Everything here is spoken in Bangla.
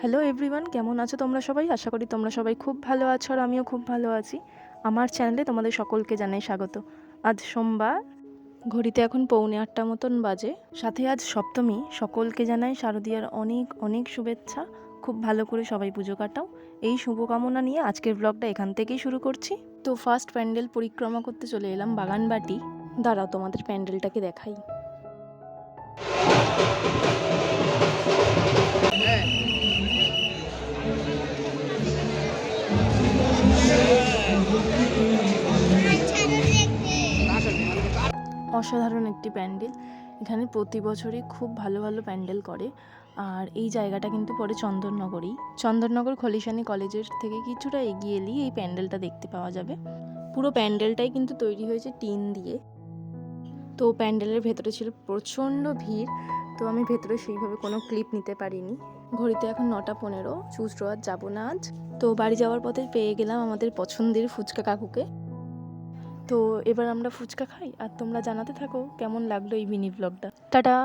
হ্যালো এভরিওয়ান কেমন আছো তোমরা সবাই? আশা করি তোমরা সবাই খুব ভালো আছো আর আমিও খুব ভালো আছি। আমার চ্যানেলে তোমাদের সকলকে জানাই স্বাগত। আজ সোমবার, ঘড়িতে এখন পৌনে আটটা মতন বাজে। সাথে আজ সপ্তমী, সকলকে জানাই শারদীয়ার অনেক অনেক শুভেচ্ছা। খুব ভালো করে সবাই পুজো কাটাও। এই শুভকামনা নিয়ে আজকের ব্লগটা এখান থেকেই শুরু করছি। তো ফার্স্ট প্যান্ডেল পরিক্রমা করতে চলে এলাম বাগানবাটি। দাঁড়াও তোমাদের প্যান্ডেলটাকে দেখাই। অসাধারণ একটি প্যান্ডেল। এখানে প্রতি বছরই খুব ভালো ভালো প্যান্ডেল করে। আর এই জায়গাটা কিন্তু পরে চন্দননগরেই। চন্দননগর খলিশানি কলেজের থেকে কিছুটা এগিয়ে এলেই এই প্যান্ডেলটা দেখতে পাওয়া যাবে। পুরো প্যান্ডেলটাই কিন্তু তৈরি হয়েছে টিন দিয়ে। তো প্যান্ডেলের ভেতরে ছিল প্রচণ্ড ভিড়। তো আমি ভেতরে সেইভাবে কোনো ক্লিপ নিতে পারিনি। ঘড়িতে এখন নটা পনেরো চুচড়ো আর যাব না আজ। তো বাড়ি যাওয়ার পথে পেয়ে গেলাম আমাদের পছন্দের ফুচকা কাকুকে। তো এবার আমরা ফুচকা খাই, আর তোমরা জানাতে থাকো কেমন লাগল এই মিনি ব্লগটা টাটা!